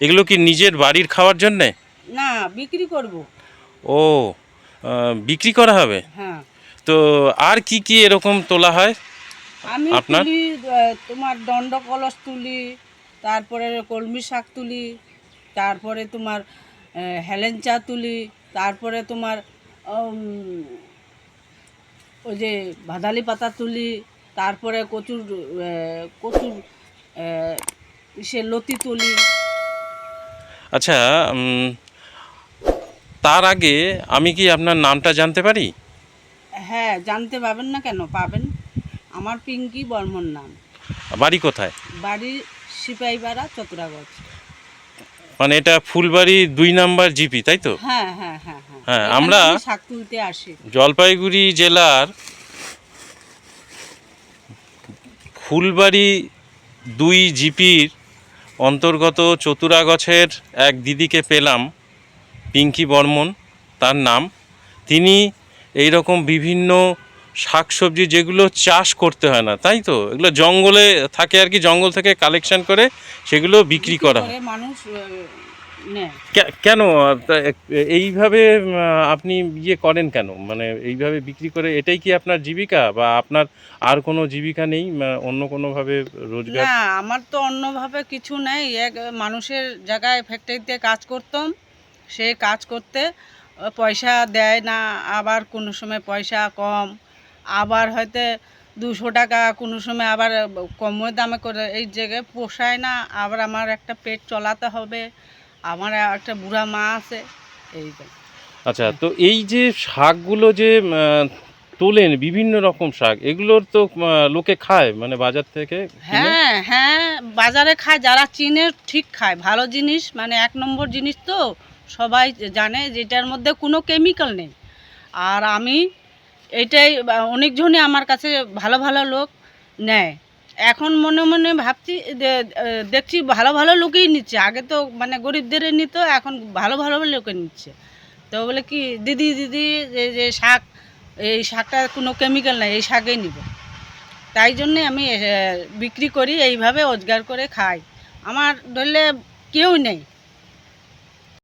এগুলো কি নিজের বাড়ির খাওয়ার জন্যে? না বিক্রি করব। ও বিক্রি করা হবে? হ্যাঁ। তো আর কি কি এরকম তোলা হয়? আমি আপনার? তুলি তোমার দণ্ড কলস তুলি তারপরে কলমি শাক তুলি তারপরে তোমার হেলেঞ্চা তুলি তারপরে তোমার ওই যে ভাদালি পাতা তুলি তারপরে কচুর কচুর সে লতি তুলি আচ্ছা তার আগে আমি কি আপনার নামটা জানতে পারি? হ্যাঁ জানতে পাবেন না কেন? পাবেন। আমার পিঙ্কি বর্মন নাম। বাড়ি কোথায়? বাড়ি সিপাহীপাড়া চতুরাগঞ্জ মানে এটা ফুলবাড়ি দুই নাম্বার জিপি তাই তো? হ্যাঁ হ্যাঁ হ্যাঁ হ্যাঁ। হ্যাঁ, আমরা- আমি শাক তুলতে আসি। জলপাইগুড়ি জেলার ফুলবাড়ি দুই জিপির অন্তর্গত চতুরাগছের এক দিদিকে পেলাম, পিঙ্কি বর্মন, তার নাম। তিনি এই রকম বিভিন্ন শাকসবজি যেগুলো চাষ করতে হয় না, তাই তো? এগুলো জঙ্গলে থাকে আর কি, জঙ্গল থেকে কালেকশন করে সেগুলো বিক্রি করা হয়। মানুষ কেন? এইভাবে আপনি ইয়ে করেন কেন? মানে এইভাবে বিক্রি করে এটাই কি আপনার জীবিকা? বা আপনার আর কোনো জীবিকা নেই? অন্য কোনোভাবে রোজগার? না আমার তো অন্যভাবে কিছু নেই। এক মানুষের জায়গায় ফ্যাক্টরিতে কাজ করতাম। সে কাজ করতে পয়সা দেয় না। আবার কোনো সময় পয়সা কম। আবার হয়তো দুশো টাকা কোনো সময় আবার কম দামে করে এই জায়গায় পোষায় না। আবার আমার একটা পেট চলাতে হবে। আমার একটা বুড়া মা আছে এই আচ্ছা তো এই যে শাকগুলো যে তোলেন বিভিন্ন রকম শাক এগুলোর তো লোকে খায় মানে বাজার থেকে হ্যাঁ হ্যাঁ বাজারে খায় যারা চিনে ঠিক খায়। ভালো জিনিস মানে এক নম্বর জিনিস তো সবাই জানে যেটার মধ্যে কোনো কেমিক্যাল নেই। আর আমি এটাই অনেকজনই আমার কাছে ভালো ভালো লোক নেয়। এখন মনে মনে ভাবছি দেখছি ভালো ভালো লোকেই নিচ্ছে। আগে তো মানে গরিবদের নিত, এখন ভালো ভালো লোকে নিচ্ছে। তো বলে কি, দিদি দিদি যে যে শাক, এই শাকটা কোনো কেমিক্যাল নাই, এই শাকেই নিব। তাই জন্যে আমি বিক্রি করি, এইভাবে রোজগার করে খাই। আমার ধরলে কেউ নেই।